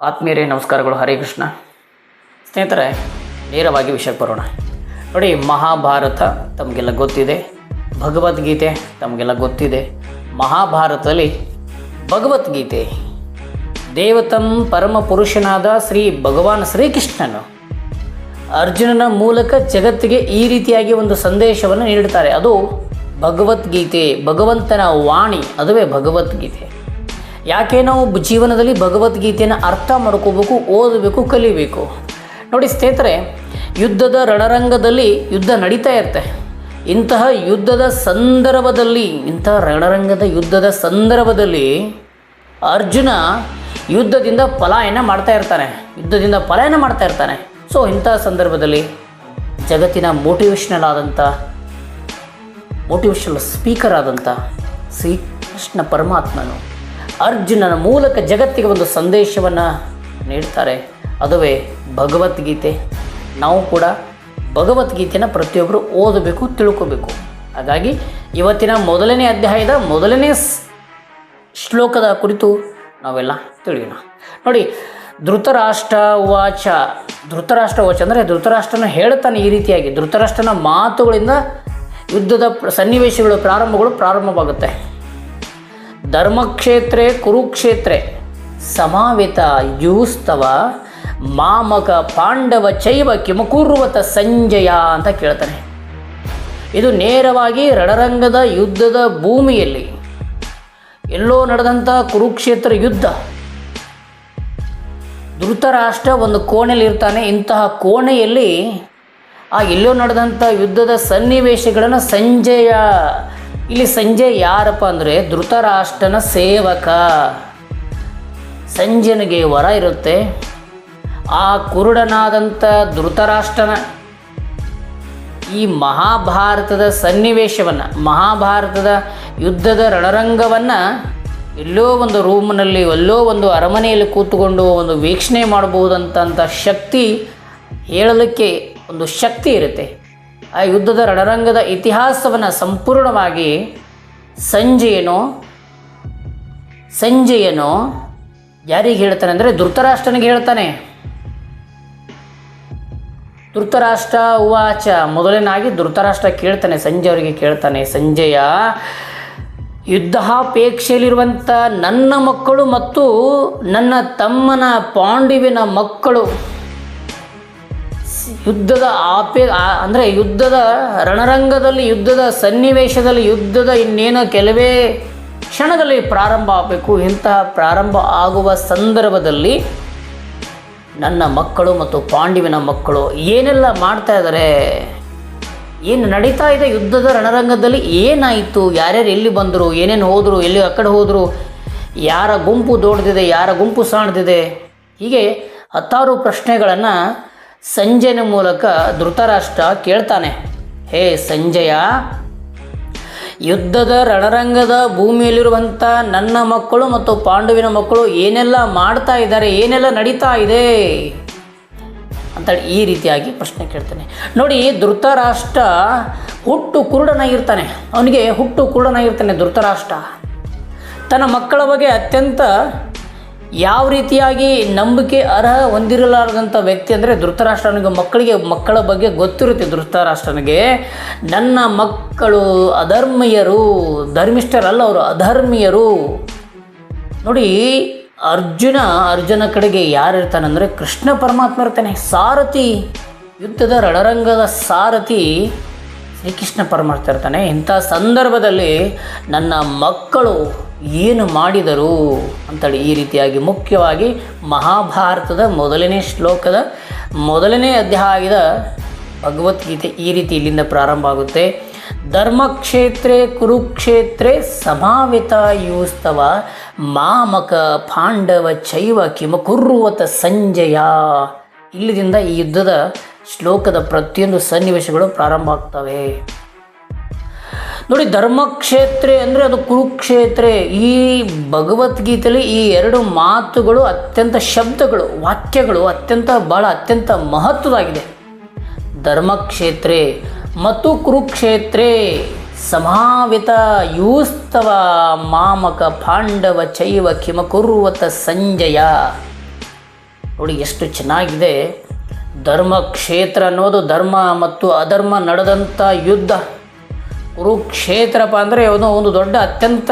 ಆತ್ಮೀಯರೇ, ನಮಸ್ಕಾರಗಳು. ಹರೇ ಕೃಷ್ಣ. ಸ್ನೇಹಿತರೆ, ನೇರವಾಗಿ ವಿಷಯಕ್ಕೆ ಬರೋಣ ನೋಡಿ, ಮಹಾಭಾರತ ತಮಗೆಲ್ಲ ಗೊತ್ತಿದೆ. ಭಗವದ್ಗೀತೆ ತಮಗೆಲ್ಲ ಗೊತ್ತಿದೆ. ಮಹಾಭಾರತದಲ್ಲಿ ಭಗವದ್ಗೀತೆ. ದೇವತಂ ಪರಮ ಪುರುಷನಾದ ಶ್ರೀ ಭಗವಾನ್ ಶ್ರೀಕೃಷ್ಣನು ಅರ್ಜುನನ ಮೂಲಕ ಜಗತ್ತಿಗೆ ಈ ರೀತಿಯಾಗಿ ಒಂದು ಸಂದೇಶವನ್ನು ನೀಡುತ್ತಾರೆ ಅದು ಭಗವದ್ಗೀತೆ, ಭಗವಂತನ ವಾಣಿ, ಅದುವೇ ಭಗವದ್ಗೀತೆ. ಯಾಕೆ ನಾವು ಜೀವನದಲ್ಲಿ ಭಗವದ್ಗೀತೆಯನ್ನು ಅರ್ಥ ಮಾಡ್ಕೋಬೇಕು, ಓದಬೇಕು, ಕಲಿಬೇಕು? ನೋಡಿ ಸ್ನೇಹಿತರೆ, ಯುದ್ಧದ ರಣರಂಗದಲ್ಲಿ ಯುದ್ಧ ನಡೀತಾ ಇರುತ್ತೆ. ಇಂತಹ ಯುದ್ಧದ ಸಂದರ್ಭದಲ್ಲಿ ಇಂತಹ ರಣರಂಗದ ಯುದ್ಧದ ಸಂದರ್ಭದಲ್ಲಿ ಅರ್ಜುನ ಯುದ್ಧದಿಂದ ಪಲಾಯನ ಮಾಡ್ತಾ ಇರ್ತಾನೆ. ಯುದ್ಧದಿಂದ ಪಲಾಯನ ಮಾಡ್ತಾ ಇರ್ತಾನೆ. ಸೊ ಇಂಥ ಸಂದರ್ಭದಲ್ಲಿ ಜಗತ್ತಿನ ಮೋಟಿವೇಶ್ನಲ್ ಆದಂಥ ಮೋಟಿವೇಶ್ನಲ್ ಸ್ಪೀಕರ್ ಆದಂಥ ಶ್ರೀಕೃಷ್ಣ ಪರಮಾತ್ಮನು ಅರ್ಜುನನ ಮೂಲಕ ಜಗತ್ತಿಗೆ ಒಂದು ಸಂದೇಶವನ್ನು ನೀಡ್ತಾರೆ. ಅದುವೇ ಭಗವದ್ಗೀತೆ. ನಾವು ಕೂಡ ಭಗವದ್ಗೀತೆನ ಪ್ರತಿಯೊಬ್ಬರು ಓದಬೇಕು, ತಿಳ್ಕೋಬೇಕು. ಹಾಗಾಗಿ ಇವತ್ತಿನ ಮೊದಲನೇ ಅಧ್ಯಾಯದ ಮೊದಲನೇ ಶ್ಲೋಕದ ಕುರಿತು ನಾವೆಲ್ಲ ತಿಳಿಯೋಣ. ನೋಡಿ, ಧೃತರಾಷ್ಟ್ರ ವಾಚ. ಧೃತರಾಷ್ಟ್ರ ವಾಚ ಅಂದರೆ ಧೃತರಾಷ್ಟ್ರನ ಹೇಳ್ತಾನೆ ಈ ರೀತಿಯಾಗಿ. ಧೃತರಾಷ್ಟ್ರನ ಮಾತುಗಳಿಂದ ಯುದ್ಧದ ಸನ್ನಿವೇಶಗಳು, ಪ್ರಾರಂಭಗಳು ಪ್ರಾರಂಭವಾಗುತ್ತೆ. ಧರ್ಮಕ್ಷೇತ್ರೆ, ಕುರುಕ್ಷೇತ್ರೆ. ಸಮಾವಿತ ಯೂಸ್ತವ, ಮಾಮಕ ಪಾಂಡವ ಚೈವ ಕಿಮಕುರ್ವತ ಸಂಜಯ ಅಂತ ಕೇಳ್ತಾನೆ ಇದು ನೇರವಾಗಿ ರಣರಂಗದ ಯುದ್ಧದ ಭೂಮಿಯಲ್ಲಿ. ಎಲ್ಲೋ ನಡೆದಂಥ ಕುರುಕ್ಷೇತ್ರ ಯುದ್ಧ. ಧೃತರಾಷ್ಟ್ರ ಒಂದು ಕೋಣೆಯಲ್ಲಿ ಇರ್ತಾನೆ, ಇಂತಹ ಕೋಣೆಯಲ್ಲಿ ಆ ಎಲ್ಲೋ ನಡೆದಂಥ ಯುದ್ಧದ ಸನ್ನಿವೇಶಗಳನ್ನು ಸಂಜಯ ಇಲ್ಲಿ ಸಂಜೆ ಯಾರಪ್ಪ ಅಂದರೆ ಧೃತರಾಷ್ಟ್ರನ ಸೇವಕ. ಸಂಜೆನಿಗೆ ವರ ಇರುತ್ತೆ. ಆ ಕುರುಡನಾದಂಥ ಧೃತರಾಷ್ಟ್ರನ ಈ ಮಹಾಭಾರತದ ಸನ್ನಿವೇಶವನ್ನು, ಮಹಾಭಾರತದ ಯುದ್ಧದ ರಣರಂಗವನ್ನು ಎಲ್ಲೋ ಒಂದು ರೂಮ್ನಲ್ಲಿ, ಎಲ್ಲೋ ಒಂದು ಅರಮನೆಯಲ್ಲಿ ಕೂತ್ಕೊಂಡು ಒಂದು ವೀಕ್ಷಣೆ ಮಾಡಬಹುದಂತ ಶಕ್ತಿ ಹೇಳಲಿಕ್ಕೆ ಒಂದು ಶಕ್ತಿ ಇರುತ್ತೆ. ಆ ಯುದ್ಧದ ರಣರಂಗದ ಇತಿಹಾಸವನ್ನು ಸಂಪೂರ್ಣವಾಗಿ ಸಂಜೆಯನೋ ಸಂಜೆಯನೋ ಯಾರಿಗೆ ಹೇಳ್ತಾನೆ ಅಂದರೆ ಧೃತರಾಷ್ಟ್ರನಿಗೆ ಹೇಳ್ತಾನೆ. ಧೃತರಾಷ್ಟ್ರ ಉವಾಚ ಮೊದಲನಾಗಿ ಧೃತರಾಷ್ಟ್ರ ಕೇಳ್ತಾನೆ, ಸಂಜೆ ಅವರಿಗೆ ಕೇಳ್ತಾನೆ, ಸಂಜೆಯ ಯುದ್ಧಾಪೇಕ್ಷೆಯಲ್ಲಿರುವಂಥ ನನ್ನ ಮಕ್ಕಳು ಮತ್ತು ನನ್ನ ತಮ್ಮನ ಪಾಂಡುವಿನ ಮಕ್ಕಳು. ಯುದ್ಧದ ಆಪೇ ಅಂದರೆ ಯುದ್ಧದ ರಣರಂಗದಲ್ಲಿ, ಯುದ್ಧದ ಸನ್ನಿವೇಶದಲ್ಲಿ, ಯುದ್ಧದ ಇನ್ನೇನು ಕೆಲವೇ ಕ್ಷಣದಲ್ಲಿ ಪ್ರಾರಂಭ ಆಗಬೇಕು. ಇಂತಹ ಪ್ರಾರಂಭ ಆಗುವ ಸಂದರ್ಭದಲ್ಲಿ ನನ್ನ ಮಕ್ಕಳು ಮತ್ತು ಪಾಂಡಿವಿನ ಮಕ್ಕಳು ಏನೆಲ್ಲ ಮಾಡ್ತಾ ಇದ್ದಾರೆ? ಏನು ನಡೀತಾ ಇದೆ ಯುದ್ಧದ ರಣರಂಗದಲ್ಲಿ? ಏನಾಯಿತು? ಯಾರ್ಯಾರು ಎಲ್ಲಿ ಬಂದರು? ಏನೇನು ಹೋದರು? ಎಲ್ಲಿ ಆ ಕಡೆ ಹೋದರು? ಯಾರ ಗುಂಪು ದೊಡ್ದಿದೆ ಯಾರ ಗುಂಪು ಸಾಣದಿದೆ ಹೀಗೆ ಹತ್ತಾರು ಪ್ರಶ್ನೆಗಳನ್ನು ಸಂಜಯನ ಮೂಲಕ ಧೃತರಾಷ್ಟ್ರ ಕೇಳ್ತಾನೆ, ಹೇ ಸಂಜಯ, ಯುದ್ಧದ ರಣರಂಗದ ಭೂಮಿಯಲ್ಲಿರುವಂಥ ನನ್ನ ಮಕ್ಕಳು ಮತ್ತು ಪಾಂಡುವಿನ ಮಕ್ಕಳು ಏನೆಲ್ಲ ಮಾಡ್ತಾ ಇದ್ದಾರೆ, ಏನೆಲ್ಲ ನಡೀತಾ ಇದೆ? ಅಂತೇಳಿ ಈ ರೀತಿಯಾಗಿ ಪ್ರಶ್ನೆ ಕೇಳ್ತಾನೆ. ನೋಡಿ, ಧೃತರಾಷ್ಟ್ರ ಹುಟ್ಟು ಕುರುಡನಾಗಿರ್ತಾನೆ ಅವನಿಗೆ ಹುಟ್ಟು ಕುರುಡನಾಗಿರ್ತಾನೆ ಧೃತರಾಷ್ಟ್ರ. ತನ್ನ ಮಕ್ಕಳ ಬಗ್ಗೆ ಅತ್ಯಂತ ಯಾವ ರೀತಿಯಾಗಿ ನಂಬಿಕೆ ಅರ್ಹ ಹೊಂದಿರಲಾರದಂಥ ವ್ಯಕ್ತಿ ಅಂದರೆ ಧೃತರಾಷ್ಟ್ರನಿಗೆ ಮಕ್ಕಳಿಗೆ, ಮಕ್ಕಳ ಬಗ್ಗೆ ಗೊತ್ತಿರುತ್ತೆ ಧೃತರಾಷ್ಟ್ರನಿಗೆ. ನನ್ನ ಮಕ್ಕಳು ಅಧರ್ಮೀಯರು, ಧರ್ಮಿಷ್ಠರಲ್ಲ ಅವರು, ಅಧರ್ಮೀಯರು. ನೋಡಿ, ಅರ್ಜುನ ಅರ್ಜುನ ಕಡೆಗೆ ಯಾರು ಇರ್ತಾನಂದರೆ ಕೃಷ್ಣ ಪರಮಾತ್ಮ ಇರ್ತಾನೆ. ಸಾರಥಿ, ಯುದ್ಧದ ರಣರಂಗದ ಸಾರಥಿ ಶ್ರೀಕೃಷ್ಣ ಪರಮಾತ್ಮ ಇರ್ತಾನೆ. ಇಂಥ ಸಂದರ್ಭದಲ್ಲಿ ನನ್ನ ಮಕ್ಕಳು ಏನು ಮಾಡಿದರು ಅಂತೇಳಿ ಈ ರೀತಿಯಾಗಿ ಮುಖ್ಯವಾಗಿ ಮಹಾಭಾರತದ ಮೊದಲನೇ ಶ್ಲೋಕದ ಮೊದಲನೇ ಅಧ್ಯಾಯದ ಭಗವದ್ಗೀತೆ ಈ ರೀತಿ ಇಲ್ಲಿಂದ ಪ್ರಾರಂಭ ಆಗುತ್ತೆ. ಧರ್ಮಕ್ಷೇತ್ರೇ ಕುರುಕ್ಷೇತ್ರೇ ಸಮಾವಿತ ಯೂಸ್ತವ ಮಾಮಕ ಪಾಂಡವ ಚೈವ ಕಿಮಕುರ್ವತ ಸಂಜಯ. ಇಲ್ಲಿದಿಂದ ಈ ಯುದ್ಧದ ಶ್ಲೋಕದ ಪ್ರತಿಯೊಂದು ಸನ್ನಿವೇಶಗಳು ಪ್ರಾರಂಭ ಆಗ್ತವೆ. ನೋಡಿ, ಧರ್ಮಕ್ಷೇತ್ರ ಅಂದರೆ ಅದು ಕುರುಕ್ಷೇತ್ರ. ಈ ಭಗವದ್ಗೀತೆಯಲ್ಲಿ ಈ ಎರಡು ಮಾತುಗಳು ಅತ್ಯಂತ ಶಬ್ದಗಳು, ವಾಕ್ಯಗಳು ಅತ್ಯಂತ ಭಾಳ ಅತ್ಯಂತ ಮಹತ್ವದಾಗಿದೆ. ಧರ್ಮಕ್ಷೇತ್ರ ಮತ್ತು ಕುರುಕ್ಷೇತ್ರ. ಸಮಾವಿತ ಯೂಸ್ತವ ಮಾಮಕ ಪಾಂಡವ ಚೈವ ಕಿಮಕುರ್ವತ ಸಂಜಯ. ನೋಡಿ, ಎಷ್ಟು ಚೆನ್ನಾಗಿದೆ. ಧರ್ಮಕ್ಷೇತ್ರ ಅನ್ನೋದು ಧರ್ಮ ಮತ್ತು ಅಧರ್ಮ ನಡೆದಂಥ ಯುದ್ಧ. ಕುರುಕ್ಷೇತ್ರಪ್ಪ ಅಂದರೆ ಯಾವುದೋ ಒಂದು ದೊಡ್ಡ ಅತ್ಯಂತ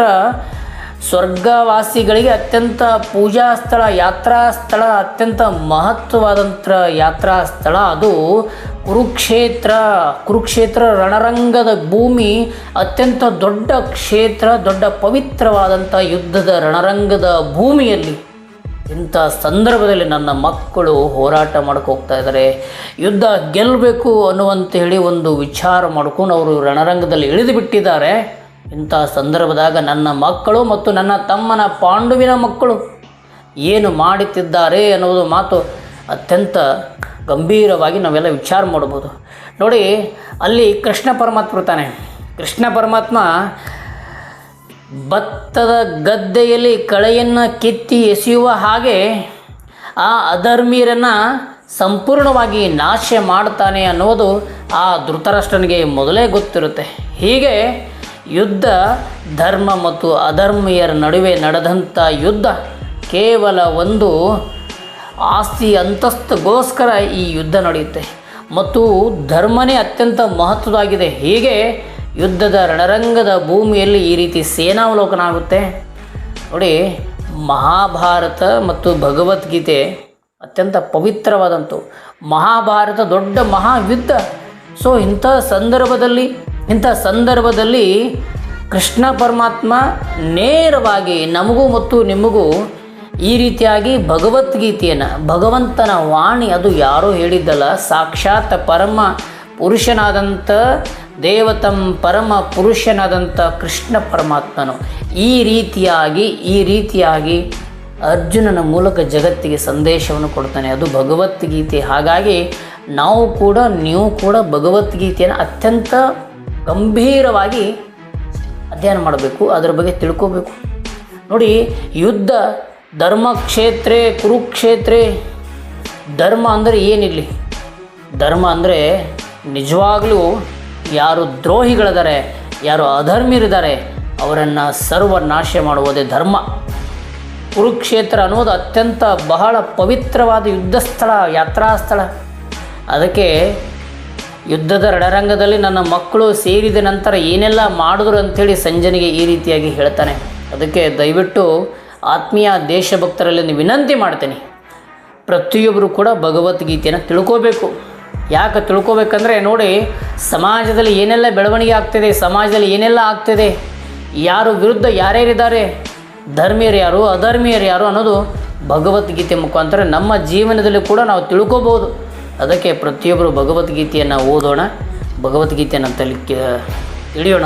ಸ್ವರ್ಗವಾಸಿಗಳಿಗೆ ಅತ್ಯಂತ ಪೂಜಾ ಸ್ಥಳ, ಯಾತ್ರಾ ಸ್ಥಳ, ಅತ್ಯಂತ ಮಹತ್ವವಾದಂಥ ಯಾತ್ರಾ ಸ್ಥಳ. ಅದು ಕುರುಕ್ಷೇತ್ರ. ಕುರುಕ್ಷೇತ್ರ ರಣರಂಗದ ಭೂಮಿ, ಅತ್ಯಂತ ದೊಡ್ಡ ಕ್ಷೇತ್ರ, ದೊಡ್ಡ ಪವಿತ್ರವಾದಂಥ ಯುದ್ಧದ ರಣರಂಗದ ಭೂಮಿಯಲ್ಲಿ. ಇಂಥ ಸಂದರ್ಭದಲ್ಲಿ ನನ್ನ ಮಕ್ಕಳು ಹೋರಾಟ ಹೋಗ್ತಾ ಇದ್ದಾರೆ ಯುದ್ಧ ಗೆಲ್ಲಬೇಕು ಅನ್ನುವಂಥೇಳಿ ಒಂದು ವಿಚಾರ ಮಾಡ್ಕೊಂಡು ಅವರು ರಣರಂಗದಲ್ಲಿ ಇಳಿದು ಬಿಟ್ಟಿದ್ದಾರೆ. ಇಂಥ ಸಂದರ್ಭದಾಗ ನನ್ನ ಮಕ್ಕಳು ಮತ್ತು ನನ್ನ ತಮ್ಮನ ಪಾಂಡುವಿನ ಮಕ್ಕಳು ಏನು ಮಾಡುತ್ತಿದ್ದಾರೆ ಅನ್ನೋದು ಮಾತು ಅತ್ಯಂತ ಗಂಭೀರವಾಗಿ ನಾವೆಲ್ಲ ವಿಚಾರ ಮಾಡ್ಬೋದು. ನೋಡಿ, ಅಲ್ಲಿ ಕೃಷ್ಣ ಪರಮಾತ್ಮ ಬರ್ತಾನೆ ಕೃಷ್ಣ ಪರಮಾತ್ಮ ಭತ್ತದ ಗದ್ದೆಯಲ್ಲಿ ಕಳೆಯನ್ನು ಕಿತ್ತಿ ಎಸೆಯುವ ಹಾಗೆ ಆ ಅಧರ್ಮೀಯರನ್ನು ಸಂಪೂರ್ಣವಾಗಿ ನಾಶ ಮಾಡ್ತಾನೆ ಅನ್ನೋದು ಆ ಧೃತರಾಷ್ಟ್ರನಿಗೆ ಮೊದಲೇ ಗೊತ್ತಿರುತ್ತೆ. ಹೀಗೆ ಯುದ್ಧ, ಧರ್ಮ ಮತ್ತು ಅಧರ್ಮೀಯರ ನಡುವೆ ನಡೆದಂಥ ಯುದ್ಧ ಕೇವಲ ಒಂದು ಆಸ್ತಿ ಅಂತಸ್ತುಗೋಸ್ಕರ ಈ ಯುದ್ಧ ನಡೆಯುತ್ತೆ. ಮತ್ತು ಧರ್ಮನೇ ಅತ್ಯಂತ ಮಹತ್ವದಾಗಿದೆ ಹೀಗೆ ಯುದ್ಧದ ರಣರಂಗದ ಭೂಮಿಯಲ್ಲಿ ಈ ರೀತಿ ಸೇನಾವಲೋಕನ ಆಗುತ್ತೆ ನೋಡಿ, ಮಹಾಭಾರತ ಮತ್ತು ಭಗವದ್ಗೀತೆ ಅತ್ಯಂತ ಪವಿತ್ರವಾದಂತು ಮಹಾಭಾರತ ದೊಡ್ಡ ಮಹಾಯುದ್ಧ. ಸೊ ಇಂಥ ಸಂದರ್ಭದಲ್ಲಿ ಇಂಥ ಸಂದರ್ಭದಲ್ಲಿ ಕೃಷ್ಣ ಪರಮಾತ್ಮ ನೇರವಾಗಿ ನಮಗೂ ಮತ್ತು ನಿಮಗೂ ಈ ರೀತಿಯಾಗಿ ಭಗವದ್ಗೀತೆಯನ್ನು, ಭಗವಂತನ ವಾಣಿ ಅದು ಯಾರೂ ಹೇಳಿದ್ದಲ್ಲ, ಸಾಕ್ಷಾತ್ ಪರಮ ಪುರುಷನಾದಂಥ ದೇವತಂ ಪರಮ ಪುರುಷನಾದಂಥ ಕೃಷ್ಣ ಪರಮಾತ್ಮನು ಈ ರೀತಿಯಾಗಿ ಈ ರೀತಿಯಾಗಿ ಅರ್ಜುನನ ಮೂಲಕ ಜಗತ್ತಿಗೆ ಸಂದೇಶವನ್ನು ಕೊಡ್ತಾನೆ. ಅದು ಭಗವದ್ಗೀತೆ. ಹಾಗಾಗಿ ನಾವು ಕೂಡ, ನೀವು ಕೂಡ ಭಗವದ್ಗೀತೆಯನ್ನು ಅತ್ಯಂತ ಗಂಭೀರವಾಗಿ ಅಧ್ಯಯನ ಮಾಡಬೇಕು, ಅದರ ಬಗ್ಗೆ ತಿಳ್ಕೋಬೇಕು. ನೋಡಿ, ಯುದ್ಧ ಧರ್ಮಕ್ಷೇತ್ರೇ ಕುರುಕ್ಷೇತ್ರೇ, ಧರ್ಮ ಅಂದರೆ ಏನಿರಲಿ? ಧರ್ಮ ಅಂದರೆ ನಿಜವಾಗಲೂ ಯಾರು ದ್ರೋಹಿಗಳಿದ್ದಾರೆ ಯಾರು ಅಧರ್ಮಿರಿದ್ದಾರೆ ಅವರನ್ನು ಸರ್ವನಾಶ ಮಾಡುವುದೇ ಧರ್ಮ. ಕುರುಕ್ಷೇತ್ರ ಅನ್ನೋದು ಅತ್ಯಂತ ಬಹಳ ಪವಿತ್ರವಾದ ಯುದ್ಧ ಸ್ಥಳ ಯಾತ್ರಾ ಸ್ಥಳ ಅದಕ್ಕೆ ಯುದ್ಧದ ರಣರಂಗದಲ್ಲಿ ನನ್ನ ಮಕ್ಕಳು ಸೇರಿದ ನಂತರ ಏನೆಲ್ಲ ಮಾಡಿದ್ರು ಅಂಥೇಳಿ ಸಂಜನಿಗೆ ಈ ರೀತಿಯಾಗಿ ಹೇಳ್ತಾನೆ. ಅದಕ್ಕೆ ದಯವಿಟ್ಟು ಆತ್ಮೀಯ ದೇಶಭಕ್ತರಲ್ಲಿ ವಿನಂತಿ ಮಾಡ್ತೀನಿ. ಪ್ರತಿಯೊಬ್ಬರು ಕೂಡ ಭಗವದ್ಗೀತೆಯನ್ನು ತಿಳ್ಕೋಬೇಕು. ಯಾಕೆ ತಿಳ್ಕೊಬೇಕಂದ್ರೆ ನೋಡಿ, ಸಮಾಜದಲ್ಲಿ ಏನೆಲ್ಲ ಬೆಳವಣಿಗೆ ಆಗ್ತಿದೆ, ಸಮಾಜದಲ್ಲಿ ಏನೆಲ್ಲ ಆಗ್ತಿದೆ, ಯಾರು ವಿರುದ್ಧ ಯಾರ್ಯಾರಿದ್ದಾರೆ, ಧರ್ಮೀಯರು ಯಾರು, ಅಧರ್ಮೀಯರು ಯಾರು ಅನ್ನೋದು ಭಗವದ್ಗೀತೆ ಮುಖಾಂತರ ನಮ್ಮ ಜೀವನದಲ್ಲಿ ಕೂಡ ನಾವು ತಿಳ್ಕೊಬೋದು ಅದಕ್ಕೆ ಪ್ರತಿಯೊಬ್ಬರು ಭಗವದ್ಗೀತೆಯನ್ನು ಓದೋಣ, ಭಗವದ್ಗೀತೆಯನ್ನು ತಲಿಕ್ಕೆ ತಿಳಿಯೋಣ